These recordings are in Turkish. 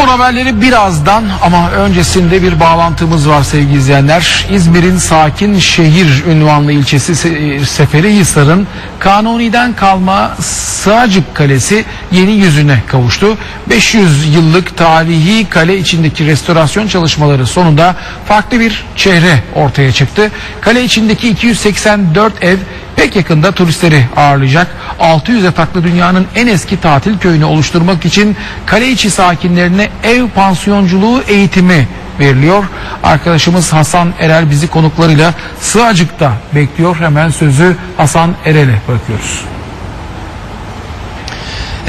Spor haberleri birazdan ama öncesinde bir bağlantımız var sevgili izleyenler. İzmir'in sakin şehir ünvanlı ilçesi Se- Seferihisar'ın Kanuni'den kalma Sığacık Kalesi yeni yüzüne kavuştu. 500 yıllık tarihi kale içindeki restorasyon çalışmaları sonunda farklı bir çehre ortaya çıktı. Kale içindeki 284 ev pek yakında turistleri ağırlayacak. 600 yataklı dünyanın en eski tatil köyünü oluşturmak için kale içi sakinlerine ev pansiyonculuğu eğitimi veriliyor. Arkadaşımız Hasan Erel bizi konuklarıyla Sığacık'ta bekliyor. Hemen sözü Hasan Erel'e bırakıyoruz.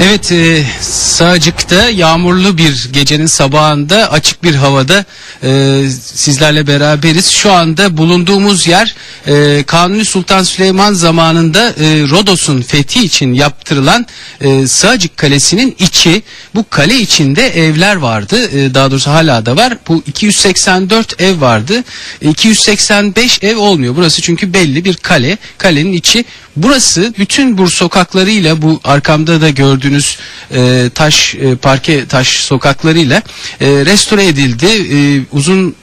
Evet e, Sığacık'ta yağmurlu bir gecenin sabahında açık bir havada e, sizlerle beraberiz. Şu anda bulunduğumuz yer e, Kanuni Sultan Süleyman zamanında e, Rodos'un fethi için yaptırılan e, Sığacık Kalesi'nin içi. Bu kale içinde evler vardı. E, daha doğrusu hala da var. Bu 284 ev vardı. E, 285 ev olmuyor. Burası çünkü belli bir kale. Kalenin içi Burası bütün bu sokaklarıyla bu arkamda da gördüğünüz e, taş e, parke taş sokaklarıyla e, restore edildi. E, uzun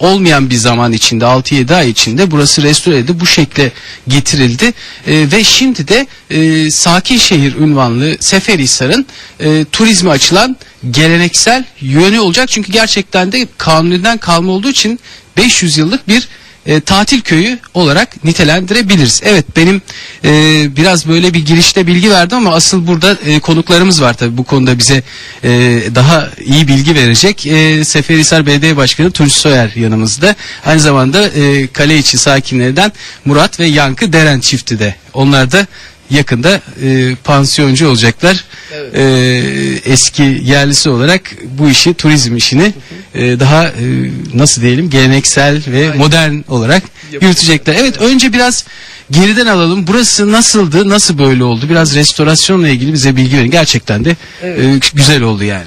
olmayan bir zaman içinde 6-7 ay içinde burası restore edildi. Bu şekle getirildi. E, ve şimdi de e, sakin şehir ünvanlı Seferihisar'ın e, turizme açılan geleneksel yönü olacak. Çünkü gerçekten de kanuniden kalma olduğu için 500 yıllık bir e, tatil köyü olarak nitelendirebiliriz. Evet benim e, biraz böyle bir girişte bilgi verdim ama asıl burada e, konuklarımız var tabii bu konuda bize e, daha iyi bilgi verecek. E, Seferihisar Belediye Başkanı Tunç Soyer yanımızda. Aynı zamanda e, kale içi sakinlerden Murat ve Yankı Deren çifti de. Onlar da yakında e, pansiyoncu olacaklar. E, eski yerlisi olarak bu işi turizm işini e, daha e, nasıl diyelim geleneksel ve modern olarak yürütecekler. Evet önce biraz geriden alalım. Burası nasıldı? Nasıl böyle oldu? Biraz restorasyonla ilgili bize bilgi verin. Gerçekten de e, güzel oldu yani.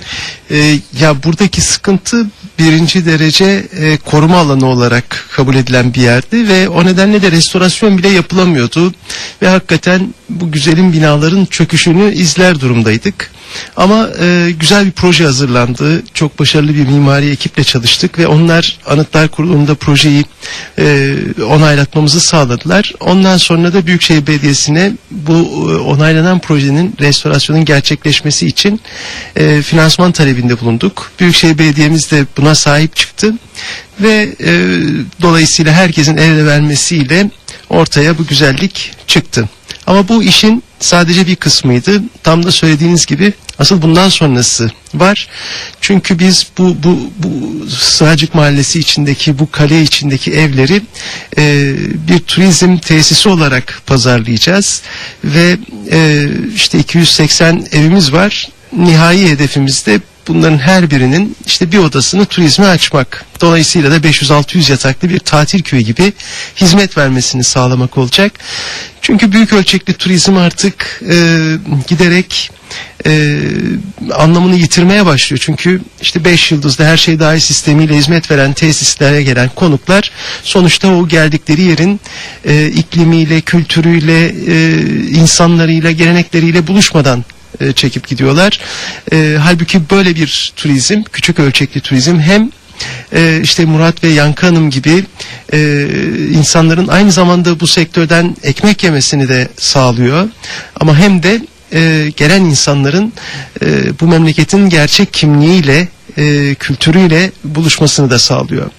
Ee, ya buradaki sıkıntı birinci derece e, koruma alanı olarak kabul edilen bir yerdi ve o nedenle de restorasyon bile yapılamıyordu ve hakikaten bu güzelim binaların çöküşünü izler durumdaydık. Ama e, güzel bir proje hazırlandı. Çok başarılı bir mimari ekiple çalıştık ve onlar Anıtlar Kurulu'nda projeyi e, onaylatmamızı sağladılar. Ondan sonra da Büyükşehir Belediyesi'ne bu e, onaylanan projenin restorasyonun gerçekleşmesi için e, finansman talebinde bulunduk. Büyükşehir Belediye'miz de buna sahip çıktı ve e, dolayısıyla herkesin el vermesiyle ortaya bu güzellik çıktı. Ama bu işin sadece bir kısmıydı. Tam da söylediğiniz gibi asıl bundan sonrası var. Çünkü biz bu bu bu Sığacık Mahallesi içindeki bu kale içindeki evleri e, bir turizm tesisi olarak pazarlayacağız ve e, işte 280 evimiz var. Nihai hedefimiz de bunların her birinin işte bir odasını turizme açmak. Dolayısıyla da 500-600 yataklı bir tatil köyü gibi hizmet vermesini sağlamak olacak. Çünkü büyük ölçekli turizm artık e, giderek e, anlamını yitirmeye başlıyor. Çünkü işte 5 yıldızlı her şey dahil sistemiyle hizmet veren tesislere gelen konuklar sonuçta o geldikleri yerin e, iklimiyle, kültürüyle, e, insanlarıyla, gelenekleriyle buluşmadan e, çekip gidiyorlar. E, halbuki böyle bir turizm, küçük ölçekli turizm hem e, işte Murat ve Yankı Hanım gibi e, insanların aynı zamanda bu sektörden ekmek yemesini de sağlıyor. Ama hem de e, gelen insanların e, bu memleketin gerçek kimliğiyle, e, kültürüyle buluşmasını da sağlıyor.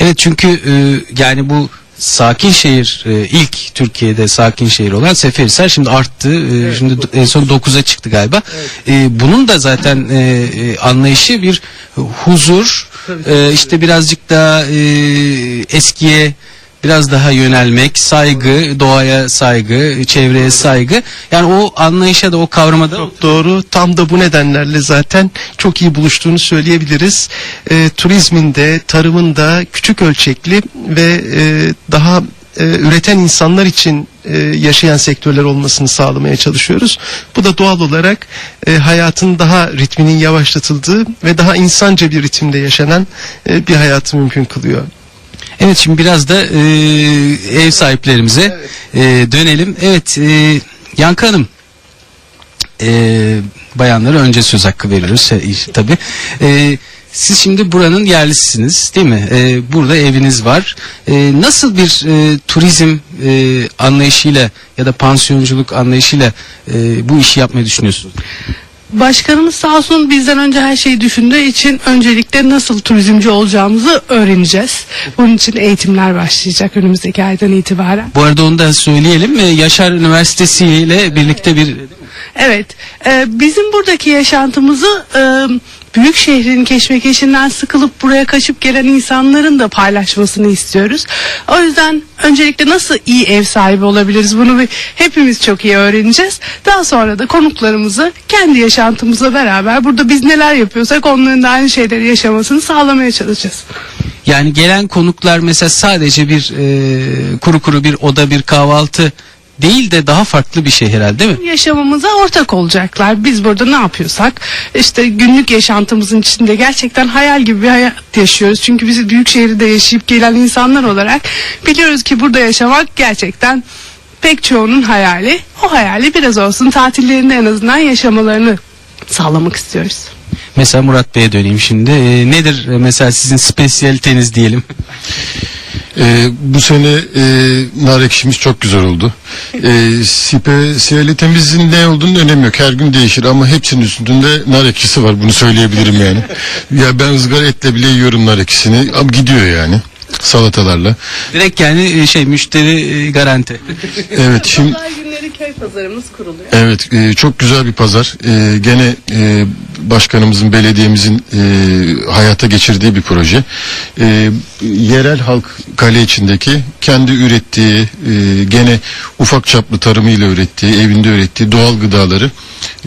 Evet çünkü e, yani bu sakin şehir e, ilk Türkiye'de sakin şehir olan Seferihisar şimdi arttı. E, şimdi do- en son 9'a çıktı galiba. E, bunun da zaten e, e, anlayışı bir huzur e, işte birazcık daha e, eskiye biraz daha yönelmek, saygı, doğaya saygı, çevreye saygı. Yani o anlayışa da o kavrama da Çok doğru. Tam da bu nedenlerle zaten çok iyi buluştuğunu söyleyebiliriz. E, turizmin de, tarımın da küçük ölçekli ve e, daha e, üreten insanlar için e, yaşayan sektörler olmasını sağlamaya çalışıyoruz. Bu da doğal olarak e, hayatın daha ritminin yavaşlatıldığı ve daha insanca bir ritimde yaşanan e, bir hayatı mümkün kılıyor. Evet şimdi biraz da e, ev sahiplerimize e, dönelim. Evet e, Yankı Hanım e, bayanlara önce söz hakkı veriyoruz e, tabi. E, siz şimdi buranın yerlisisiniz değil mi? E, burada eviniz var. E, nasıl bir e, turizm e, anlayışıyla ya da pansiyonculuk anlayışıyla e, bu işi yapmayı düşünüyorsunuz? Başkanımız sağ olsun bizden önce her şeyi düşündüğü için öncelikle nasıl turizmci olacağımızı öğreneceğiz. Bunun için eğitimler başlayacak önümüzdeki aydan itibaren. Bu arada onu da söyleyelim. E, Yaşar Üniversitesi ile birlikte bir Evet, e, bizim buradaki yaşantımızı e, büyük şehrin keşmekeşinden sıkılıp buraya kaçıp gelen insanların da paylaşmasını istiyoruz. O yüzden öncelikle nasıl iyi ev sahibi olabiliriz bunu bir, hepimiz çok iyi öğreneceğiz. Daha sonra da konuklarımızı kendi yaşantımızla beraber burada biz neler yapıyorsak onların da aynı şeyleri yaşamasını sağlamaya çalışacağız. Yani gelen konuklar mesela sadece bir e, kuru kuru bir oda bir kahvaltı değil de daha farklı bir şey herhalde değil mi? yaşamamıza ortak olacaklar. Biz burada ne yapıyorsak işte günlük yaşantımızın içinde gerçekten hayal gibi bir hayat yaşıyoruz. Çünkü biz büyük şehirde yaşayıp gelen insanlar olarak biliyoruz ki burada yaşamak gerçekten pek çoğunun hayali. O hayali biraz olsun tatillerinde en azından yaşamalarını sağlamak istiyoruz. Mesela Murat Bey'e döneyim şimdi. E, nedir e, mesela sizin spesiyaliteniz diyelim? Ee, bu sene e, nar ekşimiz çok güzel oldu. Ee, spesiyalitemizin ne olduğunu önemi yok. Her gün değişir ama hepsinin üstünde nar ekşisi var. Bunu söyleyebilirim yani. ya ben ızgara etle bile yiyorum nar ekşisini. Ama gidiyor yani salatalarla. Direkt yani e, şey müşteri e, garanti. Evet şimdi Pazar günleri köy pazarımız kuruluyor. Evet e, çok güzel bir pazar. E, gene e, başkanımızın belediyemizin e, hayata geçirdiği bir proje. E, yerel halk kale içindeki kendi ürettiği e, gene ufak çaplı tarımıyla ürettiği evinde ürettiği doğal gıdaları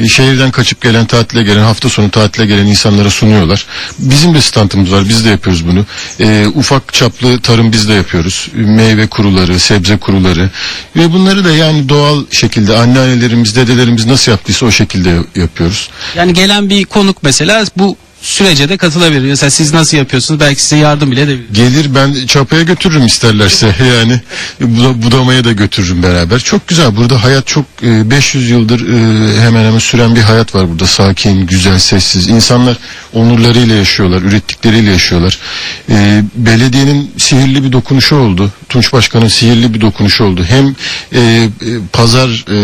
şehirden kaçıp gelen tatile gelen hafta sonu tatile gelen insanlara sunuyorlar. Bizim de standımız var biz de yapıyoruz bunu. E, ufak çaplı tarım biz de yapıyoruz. Meyve kuruları, sebze kuruları ve bunları da yani doğal şekilde anneannelerimiz, dedelerimiz nasıl yaptıysa o şekilde yapıyoruz. Yani gelen bir konuk mesela bu sürece de katılabilir. Mesela siz nasıl yapıyorsunuz? Belki size yardım bile edebilir. Gelir ben çapaya götürürüm isterlerse yani buda- budamaya da götürürüm beraber. Çok güzel burada hayat çok e, 500 yıldır e, hemen hemen süren bir hayat var burada. Sakin, güzel, sessiz. İnsanlar onurlarıyla yaşıyorlar, ürettikleriyle yaşıyorlar. E, belediyenin sihirli bir dokunuşu oldu. Tunç Başkan'ın sihirli bir dokunuşu oldu. Hem e, e, pazar e,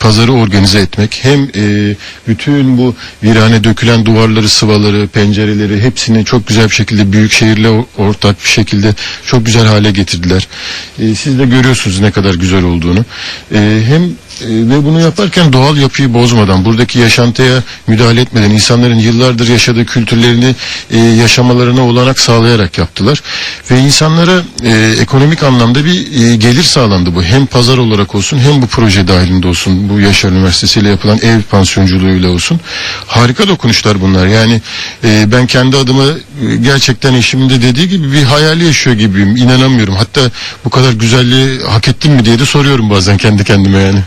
pazarı organize etmek hem e, bütün bu virane dökülen duvarları, sıvaları, pencereleri hepsini çok güzel bir şekilde büyük şehirle ortak bir şekilde çok güzel hale getirdiler. E, siz de görüyorsunuz ne kadar güzel olduğunu. E, hem ve bunu yaparken doğal yapıyı bozmadan, buradaki yaşantıya müdahale etmeden, insanların yıllardır yaşadığı kültürlerini e, yaşamalarına olanak sağlayarak yaptılar. Ve insanlara e, ekonomik anlamda bir e, gelir sağlandı bu. Hem pazar olarak olsun hem bu proje dahilinde olsun. Bu Yaşar Üniversitesi ile yapılan ev pansiyonculuğuyla olsun. Harika dokunuşlar bunlar. Yani e, ben kendi adıma e, gerçekten eşimin de dediği gibi bir hayali yaşıyor gibiyim. İnanamıyorum. Hatta bu kadar güzelliği hak ettim mi diye de soruyorum bazen kendi kendime yani.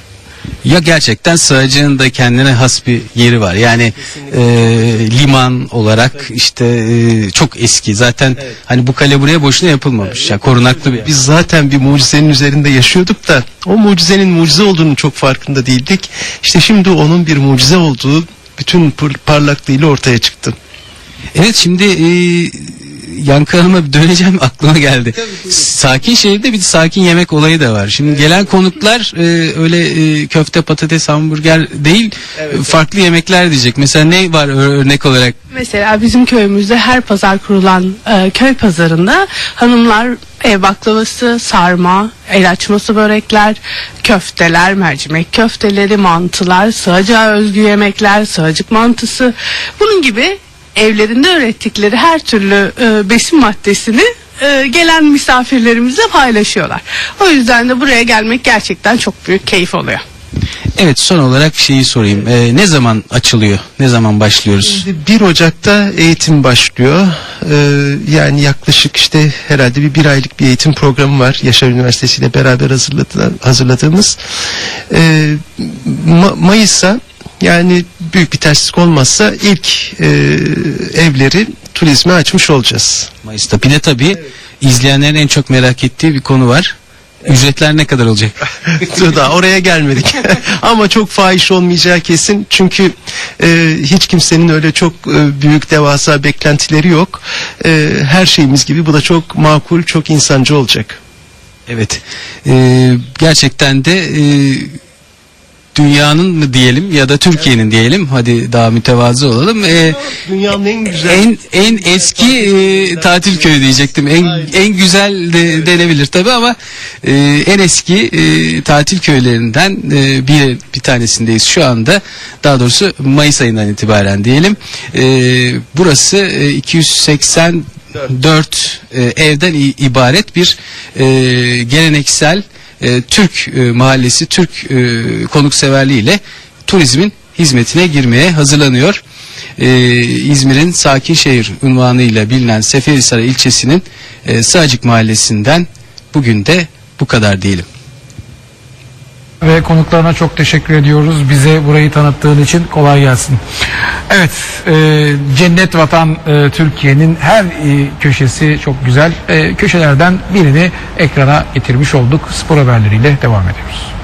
Ya gerçekten sığacığın da kendine has bir yeri var. Yani e, liman olarak işte e, çok eski. Zaten hani bu kale buraya boşuna yapılmamış. Ya korunaklı bir. Biz zaten bir mucizenin üzerinde yaşıyorduk da o mucizenin mucize olduğunu çok farkında değildik. İşte şimdi onun bir mucize olduğu bütün parlaklığıyla ortaya çıktı. Evet şimdi e, Yankı Hanım'a döneceğim aklıma geldi. Sakin şehirde bir sakin yemek olayı da var. Şimdi gelen konuklar e, öyle e, köfte patates hamburger değil e, farklı yemekler diyecek. Mesela ne var örnek olarak? Mesela bizim köyümüzde her pazar kurulan e, köy pazarında hanımlar ev baklavası, sarma, el açması börekler, köfteler, mercimek köfteleri, mantılar, sığacağa özgü yemekler, sığacık mantısı bunun gibi evlerinde ürettikleri her türlü e, besin maddesini e, gelen misafirlerimizle paylaşıyorlar. O yüzden de buraya gelmek gerçekten çok büyük keyif oluyor. Evet son olarak şeyi sorayım. E, ne zaman açılıyor? Ne zaman başlıyoruz? Şimdi 1 Ocak'ta eğitim başlıyor. Ee, yani yaklaşık işte herhalde bir bir aylık bir eğitim programı var. Yaşar Üniversitesi ile beraber hazırladı, hazırladığımız. Ee, Ma- Mayıs'a yani büyük bir terslik olmazsa ilk e, evleri turizme açmış olacağız. Mayıs'ta. Bir de tabii izleyenlerin en çok merak ettiği bir konu var. Ücretler ne kadar olacak? Dur daha oraya gelmedik. Ama çok fahiş olmayacağı kesin. Çünkü e, hiç kimsenin öyle çok e, büyük devasa beklentileri yok. E, her şeyimiz gibi bu da çok makul, çok insancı olacak. Evet. Ee, gerçekten de e, dünyanın mı diyelim ya da Türkiye'nin diyelim. Hadi daha mütevazı olalım. Ee, Dünyanın en güzel en en eski e, tatil köyü diyecektim. En en güzel de, denebilir tabi ama e, en eski e, tatil köylerinden e, bir bir tanesindeyiz şu anda. Daha doğrusu Mayıs ayından itibaren diyelim. E, burası e, 284 e, evden i- ibaret bir e, geleneksel e, Türk e, mahallesi, Türk e, konukseverliğiyle turizmin hizmetine girmeye hazırlanıyor. Ee, İzmir'in sakin şehir unvanıyla bilinen Seferihisar ilçesinin e, Sığacık mahallesinden bugün de bu kadar diyelim. Ve konuklarına çok teşekkür ediyoruz. Bize burayı tanıttığın için kolay gelsin. Evet, e, cennet vatan e, Türkiye'nin her e, köşesi çok güzel. E, köşelerden birini ekrana getirmiş olduk. Spor haberleriyle devam ediyoruz.